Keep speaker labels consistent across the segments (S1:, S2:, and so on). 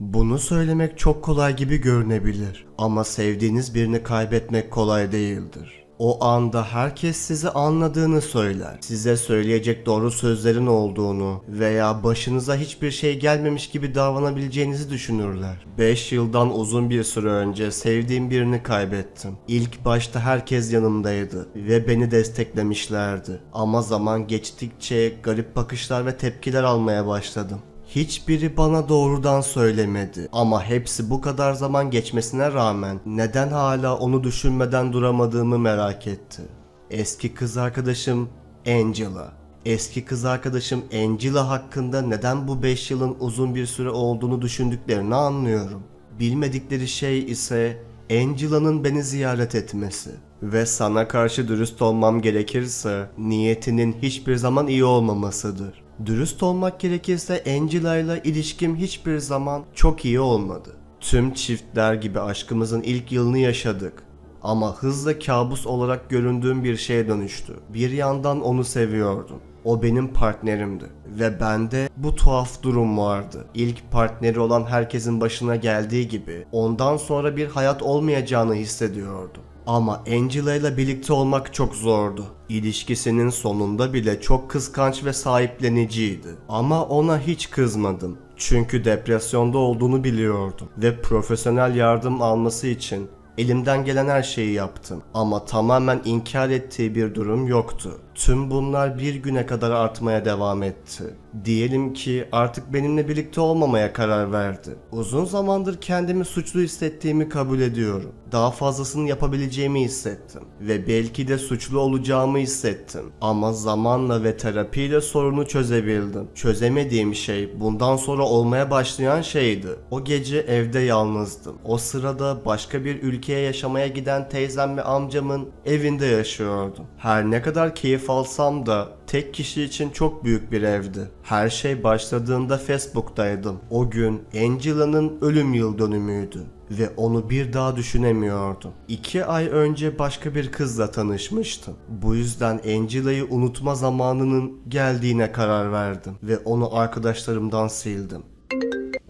S1: Bunu söylemek çok kolay gibi görünebilir ama sevdiğiniz birini kaybetmek kolay değildir. O anda herkes sizi anladığını söyler. Size söyleyecek doğru sözlerin olduğunu veya başınıza hiçbir şey gelmemiş gibi davranabileceğinizi düşünürler. 5 yıldan uzun bir süre önce sevdiğim birini kaybettim. İlk başta herkes yanımdaydı ve beni desteklemişlerdi. Ama zaman geçtikçe garip bakışlar ve tepkiler almaya başladım. Hiçbiri bana doğrudan söylemedi ama hepsi bu kadar zaman geçmesine rağmen neden hala onu düşünmeden duramadığımı merak etti. Eski kız arkadaşım Angela. Eski kız arkadaşım Angela hakkında neden bu 5 yılın uzun bir süre olduğunu düşündüklerini anlıyorum. Bilmedikleri şey ise Angela'nın beni ziyaret etmesi. Ve sana karşı dürüst olmam gerekirse niyetinin hiçbir zaman iyi olmamasıdır. Dürüst olmak gerekirse Angela ile ilişkim hiçbir zaman çok iyi olmadı. Tüm çiftler gibi aşkımızın ilk yılını yaşadık. Ama hızla kabus olarak göründüğüm bir şeye dönüştü. Bir yandan onu seviyordum. O benim partnerimdi ve bende bu tuhaf durum vardı. İlk partneri olan herkesin başına geldiği gibi ondan sonra bir hayat olmayacağını hissediyordum. Ama Angela ile birlikte olmak çok zordu. İlişkisinin sonunda bile çok kıskanç ve sahipleniciydi. Ama ona hiç kızmadım. Çünkü depresyonda olduğunu biliyordum ve profesyonel yardım alması için elimden gelen her şeyi yaptım. Ama tamamen inkar ettiği bir durum yoktu. Tüm bunlar bir güne kadar artmaya devam etti. Diyelim ki artık benimle birlikte olmamaya karar verdi. Uzun zamandır kendimi suçlu hissettiğimi kabul ediyorum. Daha fazlasını yapabileceğimi hissettim. Ve belki de suçlu olacağımı hissettim. Ama zamanla ve terapiyle sorunu çözebildim. Çözemediğim şey bundan sonra olmaya başlayan şeydi. O gece evde yalnızdım. O sırada başka bir ülkeye yaşamaya giden teyzem ve amcamın evinde yaşıyordum. Her ne kadar keyif alsam da tek kişi için çok büyük bir evdi. Her şey başladığında Facebook'taydım. O gün Angela'nın ölüm yıl dönümüydü ve onu bir daha düşünemiyordum. İki ay önce başka bir kızla tanışmıştım. Bu yüzden Angela'yı unutma zamanının geldiğine karar verdim ve onu arkadaşlarımdan sildim.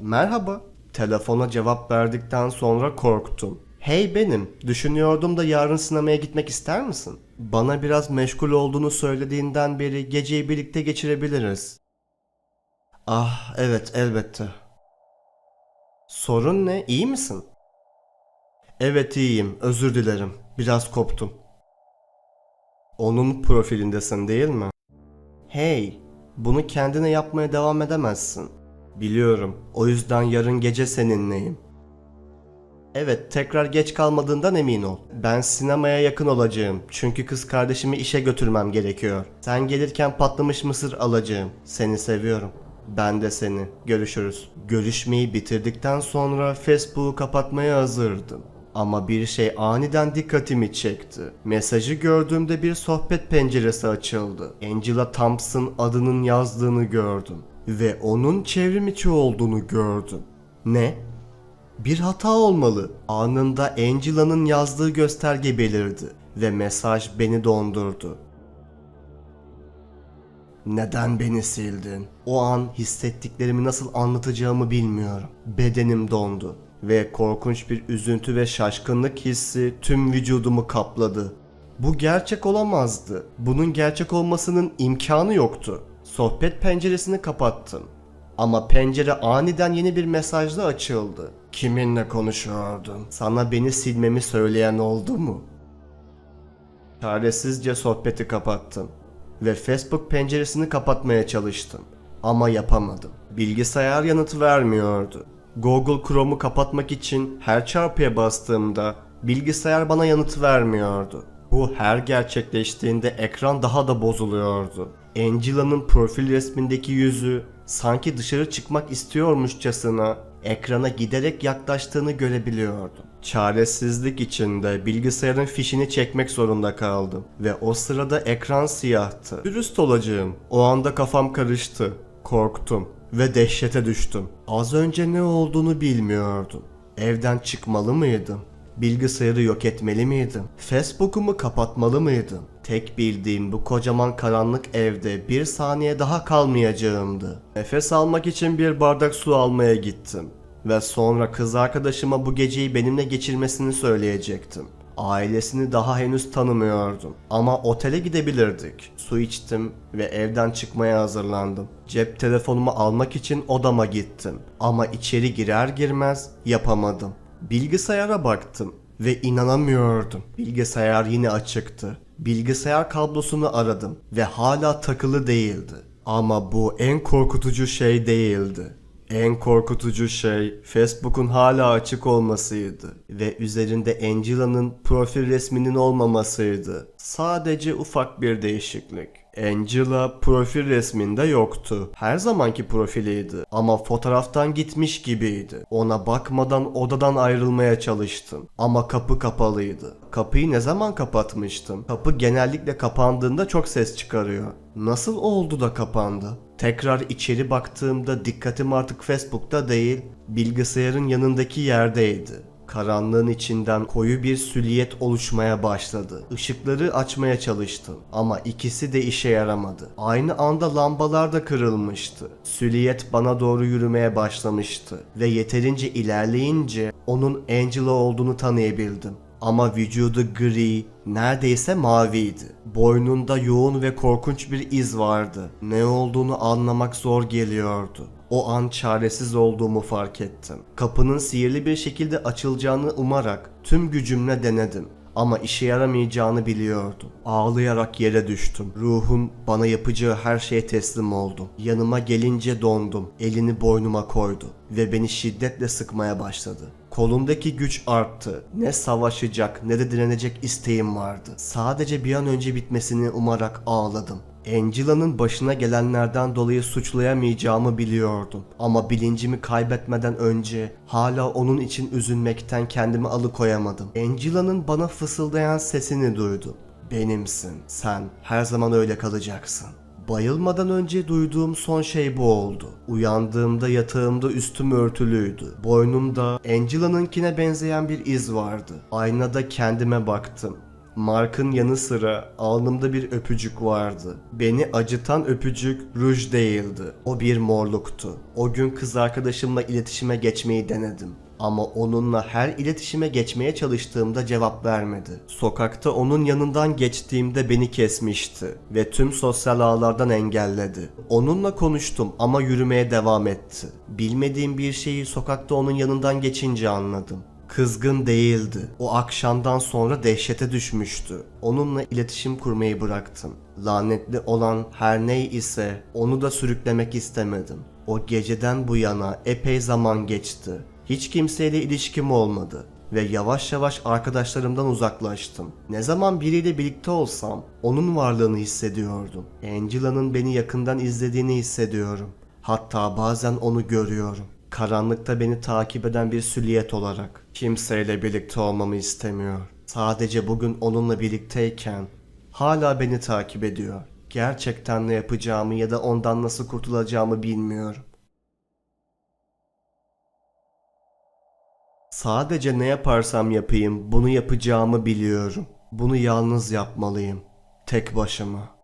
S1: Merhaba. Telefona cevap verdikten sonra korktum. Hey benim, düşünüyordum da yarın sinemaya gitmek ister misin? Bana biraz meşgul olduğunu söylediğinden beri geceyi birlikte geçirebiliriz. Ah, evet elbette. Sorun ne? İyi misin? Evet iyiyim, özür dilerim. Biraz koptum. Onun profilindesin değil mi? Hey, bunu kendine yapmaya devam edemezsin. Biliyorum. O yüzden yarın gece seninleyim. Evet, tekrar geç kalmadığından emin ol. Ben sinemaya yakın olacağım. Çünkü kız kardeşimi işe götürmem gerekiyor. Sen gelirken patlamış mısır alacağım. Seni seviyorum. Ben de seni. Görüşürüz. Görüşmeyi bitirdikten sonra Facebook'u kapatmaya hazırdım. Ama bir şey aniden dikkatimi çekti. Mesajı gördüğümde bir sohbet penceresi açıldı. Angela Thompson adının yazdığını gördüm. Ve onun çevrimiçi olduğunu gördüm. Ne? Bir hata olmalı. Anında Angela'nın yazdığı gösterge belirdi ve mesaj beni dondurdu. Neden beni sildin? O an hissettiklerimi nasıl anlatacağımı bilmiyorum. Bedenim dondu ve korkunç bir üzüntü ve şaşkınlık hissi tüm vücudumu kapladı. Bu gerçek olamazdı. Bunun gerçek olmasının imkanı yoktu. Sohbet penceresini kapattım. Ama pencere aniden yeni bir mesajla açıldı. Kiminle konuşuyordun? Sana beni silmemi söyleyen oldu mu? Çaresizce sohbeti kapattım ve Facebook penceresini kapatmaya çalıştım ama yapamadım. Bilgisayar yanıt vermiyordu. Google Chrome'u kapatmak için her çarpıya bastığımda bilgisayar bana yanıt vermiyordu. Bu her gerçekleştiğinde ekran daha da bozuluyordu. Angela'nın profil resmindeki yüzü sanki dışarı çıkmak istiyormuşçasına ekrana giderek yaklaştığını görebiliyordum. Çaresizlik içinde bilgisayarın fişini çekmek zorunda kaldım ve o sırada ekran siyahtı. Dürüst olacağım. O anda kafam karıştı. Korktum ve dehşete düştüm. Az önce ne olduğunu bilmiyordum. Evden çıkmalı mıydım? Bilgisayarı yok etmeli miydim? Facebook'umu kapatmalı mıydım? Tek bildiğim bu kocaman karanlık evde bir saniye daha kalmayacağımdı. Nefes almak için bir bardak su almaya gittim. ve sonra kız arkadaşıma bu geceyi benimle geçirmesini söyleyecektim. Ailesini daha henüz tanımıyordum ama otele gidebilirdik. Su içtim ve evden çıkmaya hazırlandım. Cep telefonumu almak için odama gittim ama içeri girer girmez yapamadım. Bilgisayara baktım ve inanamıyordum. Bilgisayar yine açıktı. Bilgisayar kablosunu aradım ve hala takılı değildi. Ama bu en korkutucu şey değildi. En korkutucu şey Facebook'un hala açık olmasıydı ve üzerinde Angela'nın profil resminin olmamasıydı. Sadece ufak bir değişiklik. Angela profil resminde yoktu. Her zamanki profiliydi ama fotoğraftan gitmiş gibiydi. Ona bakmadan odadan ayrılmaya çalıştım ama kapı kapalıydı. Kapıyı ne zaman kapatmıştım? Kapı genellikle kapandığında çok ses çıkarıyor. Nasıl oldu da kapandı? Tekrar içeri baktığımda dikkatim artık Facebook'ta değil, bilgisayarın yanındaki yerdeydi. Karanlığın içinden koyu bir süliyet oluşmaya başladı. Işıkları açmaya çalıştım ama ikisi de işe yaramadı. Aynı anda lambalar da kırılmıştı. Süliyet bana doğru yürümeye başlamıştı ve yeterince ilerleyince onun Angela olduğunu tanıyabildim. Ama vücudu gri, neredeyse maviydi. Boynunda yoğun ve korkunç bir iz vardı. Ne olduğunu anlamak zor geliyordu. O an çaresiz olduğumu fark ettim. Kapının sihirli bir şekilde açılacağını umarak tüm gücümle denedim. Ama işe yaramayacağını biliyordum. Ağlayarak yere düştüm. Ruhun bana yapacağı her şeye teslim oldum. Yanıma gelince dondum. Elini boynuma koydu ve beni şiddetle sıkmaya başladı. Kolumdaki güç arttı. Ne savaşacak ne de direnecek isteğim vardı. Sadece bir an önce bitmesini umarak ağladım. Angela'nın başına gelenlerden dolayı suçlayamayacağımı biliyordum. Ama bilincimi kaybetmeden önce hala onun için üzülmekten kendimi alıkoyamadım. Angela'nın bana fısıldayan sesini duydum. Benimsin, sen her zaman öyle kalacaksın. Bayılmadan önce duyduğum son şey bu oldu. Uyandığımda yatağımda üstüm örtülüydü. Boynumda Angela'nınkine benzeyen bir iz vardı. Aynada kendime baktım. Mark'ın yanı sıra alnımda bir öpücük vardı. Beni acıtan öpücük ruj değildi. O bir morluktu. O gün kız arkadaşımla iletişime geçmeyi denedim. Ama onunla her iletişime geçmeye çalıştığımda cevap vermedi. Sokakta onun yanından geçtiğimde beni kesmişti ve tüm sosyal ağlardan engelledi. Onunla konuştum ama yürümeye devam etti. Bilmediğim bir şeyi sokakta onun yanından geçince anladım. Kızgın değildi. O akşamdan sonra dehşete düşmüştü. Onunla iletişim kurmayı bıraktım. Lanetli olan her ney ise onu da sürüklemek istemedim. O geceden bu yana epey zaman geçti. Hiç kimseyle ilişkim olmadı ve yavaş yavaş arkadaşlarımdan uzaklaştım. Ne zaman biriyle birlikte olsam onun varlığını hissediyordum. Angela'nın beni yakından izlediğini hissediyorum. Hatta bazen onu görüyorum. Karanlıkta beni takip eden bir süliyet olarak. Kimseyle birlikte olmamı istemiyor. Sadece bugün onunla birlikteyken hala beni takip ediyor. Gerçekten ne yapacağımı ya da ondan nasıl kurtulacağımı bilmiyorum. Sadece ne yaparsam yapayım bunu yapacağımı biliyorum. Bunu yalnız yapmalıyım. Tek başıma.